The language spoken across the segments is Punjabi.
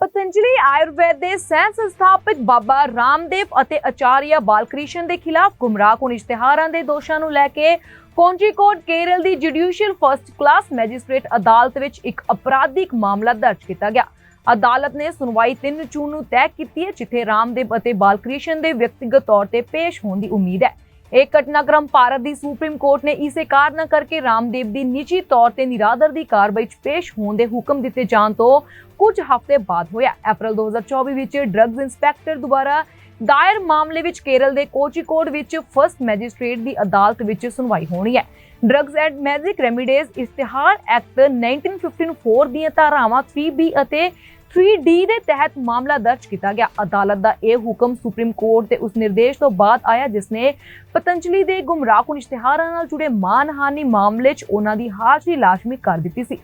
ਪਤੰਜਲੀ ਆਯੁਰਵੈਦ ਦੇ ਸਹਿ ਸੰਸਥਾਪਕ ਬਾਬਾ ਰਾਮਦੇਵ ਅਤੇ ਆਚਾਰੀਆ ਬਾਲਕ੍ਰਿਸ਼ਨ ਦੇ ਖਿਲਾਫ ਗੁੰਮਰਾਹਕੁਨ ਇਸ਼ਤਿਹਾਰਾਂ ਦੇ ਦੋਸ਼ਾਂ ਨੂੰ ਲੈ ਕੇ ਕੋਂਜੀਕੋਟ ਕੇਰਲ ਦੀ ਜੁਡੀਸ਼ੀਅਲ ਫਰਸਟ ਕਲਾਸ ਮੈਜਿਸਟ੍ਰੇਟ ਅਦਾਲਤ ਵਿੱਚ ਇੱਕ ਅਪਰਾਧਿਕ ਮਾਮਲਾ ਦਰਜ ਕੀਤਾ ਗਿਆ। ਅਦਾਲਤ ਨੇ ਸੁਣਵਾਈ 3 ਜੂਨ ਨੂੰ ਤੈਅ ਕੀਤੀ ਹੈ, ਜਿੱਥੇ ਰਾਮਦੇਵ ਅਤੇ ਬਾਲਕ੍ਰਿਸ਼ਨ ਦੇ ਵਿਅਕਤੀਗਤ ਤੌਰ ਤੇ ਪੇਸ਼ ਹੋਣ ਦੀ ਉਮੀਦ ਹੈ। ਇਹ ਘਟਨਾਕ੍ਰਮ ਭਾਰਤ ਦੀ ਸੁਪਰੀਮ ਕੋਰਟ ਨੇ ਇਸੇ ਕਾਰਨ ਕਰਕੇ ਰਾਮਦੇਵ ਦੀ ਨਿੱਜੀ ਤੌਰ ਤੇ ਨਿਰਾਦਰ ਦੀ ਕਾਰਵਾਈ 'ਚ ਪੇਸ਼ ਹੋਣ ਦੇ ਹੁਕਮ ਦਿੱਤੇ ਜਾਣ ਤੋਂ ਕੁਝ ਹਫ਼ਤੇ ਬਾਅਦ ਹੋਇਆ ਅਪ੍ਰੈਲ 2024 ਵਿੱਚ ਡਰੱਗਸ ਇੰਸਪੈਕਟਰ ਦੁਆਰਾ ਦਾਇਰ ਮਾਮਲੇ ਵਿੱਚ ਕੇਰਲ ਦੇ ਕੋਚੀਕੋਡ ਵਿੱਚ ਫਰਸਟ ਮੈਜਿਸਟ੍ਰੇਟ ਦੀ ਅਦਾਲਤ ਵਿੱਚ ਸੁਣਵਾਈ ਹੋਣੀ ਹੈ ਡਰੱਗਸ ਐਂਡ ਮੈਜਿਕ ਰੈਮੀਡੀਜ਼ ਇਸ਼ਤਿਹਾਰ ਐਕਟ 1954 ਦੀਆਂ ਧਾਰਾਵਾਂ 3B ਅਤੇ 3D ਦੇ ਤਹਿਤ ਮਾਮਲਾ ਦਰਜ ਕੀਤਾ ਗਿਆ ਅਦਾਲਤ ਦਾ ਇਹ ਹੁਕਮ ਸੁਪਰੀਮ ਕੋਰਟ ਦੇ ਉਸ ਨਿਰਦੇਸ਼ ਤੋਂ ਬਾਅਦ ਆਇਆ ਜਿਸ ਨੇ ਪਤੰਜਲੀ ਦੇ ਗੁੰਮਰਾਹਕੁਨ ਇਸ਼ਤਿਹਾਰਾਂ ਨਾਲ ਜੁੜੇ ਮਾਨਹਾਨੀ ਮਾਮਲੇ 'ਚ ਉਹਨਾਂ ਦੀ ਹਾਜ਼ਰੀ ਲਾਜ਼ਮੀ ਕਰ ਦਿੱਤੀ ਸੀ।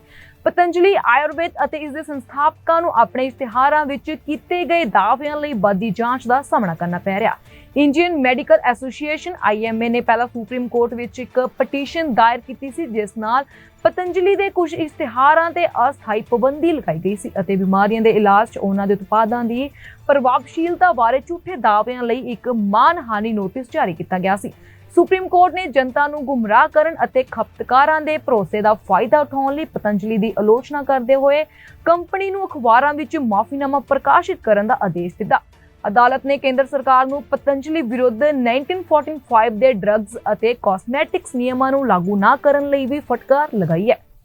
ਪਤੰਜਲੀ ਆਯੁਰਵੇਦ ਅਤੇ ਇਸ ਦੇ ਸੰਸਥਾਪਕਾਂ ਨੂੰ ਆਪਣੇ ਇਸ਼ਤਿਹਾਰਾਂ ਵਿੱਚ ਕੀਤੇ ਗਏ ਦਾਅਵਿਆਂ ਲਈ ਵੱਡੀ ਜਾਂਚ ਦਾ ਸਾਹਮਣਾ ਕਰਨਾ ਪੈ ਰਿਹਾ। ਇੰਡੀਅਨ ਮੈਡੀਕਲ ਐਸੋਸੀਏਸ਼ਨ ਆਈਐਮਏ ਨੇ ਪਹਿਲਾਂ ਸੁਪਰੀਮ ਕੋਰਟ ਵਿੱਚ ਇੱਕ ਪਟੀਸ਼ਨ ਦਾਇਰ ਕੀਤੀ ਸੀ, ਜਿਸ ਨਾਲ ਪਤੰਜਲੀ ਦੇ ਕੁਝ ਇਸ਼ਤਿਹਾਰਾਂ ਤੇ ਅਸਥਾਈ ਪਾਬੰਦੀ ਲਗਾਈ ਗਈ ਸੀ ਅਤੇ ਬਿਮਾਰੀਆਂ ਦੇ ਇਲਾਜ 'ਚ ਉਹਨਾਂ ਦੇ ਉਤਪਾਦਾਂ ਦੀ ਪ੍ਰਭਾਵਸ਼ੀਲਤਾ ਬਾਰੇ ਝੂਠੇ ਦਾਅਵਿਆਂ ਲਈ ਇੱਕ ਮਾਨਹਾਨੀ ਨੋਟਿਸ ਜਾਰੀ ਕੀਤਾ ਗਿਆ ਸੀ। ਸੁਪਰੀਮ ਕੋਰਟ ਨੇ ਜਨਤਾ ਨੂੰ ਗੁੰਮਰਾਹ ਕਰਨ ਅਤੇ ਖਪਤਕਾਰਾਂ ਦੇ ਭਰੋਸੇ ਦਾ ਫਾਇਦਾ ਉਠਾਉਣ ਲਈ ਪਤੰਜਲੀ ਦੀ ਆਲੋਚਨਾ ਕਰਦੇ ਹੋਏ ਕੰਪਨੀ ਨੂੰ ਅਖਬਾਰਾਂ ਵਿੱਚ ਮਾਫੀਨਾਮਾ ਪ੍ਰਕਾਸ਼ਿਤ ਕਰਨ ਦਾ ਆਦੇਸ਼ ਦਿੱਤਾ। ਅਦਾਲਤ ਨੇ ਕੇਂਦਰ ਸਰਕਾਰ ਨੂੰ ਪਤੰਜਲੀ ਵਿਰੁੱਧ 1945 ਦੇ ਡਰੱਗਸ ਅਤੇ ਕਾਸਮੈਟਿਕਸ ਨਿਯਮਾਂ ਨੂੰ ਲਾਗੂ ਨਾ ਕਰਨ ਲਈ ਵੀ ਫਟਕਾਰ ਲਗਾਈ ਹੈ।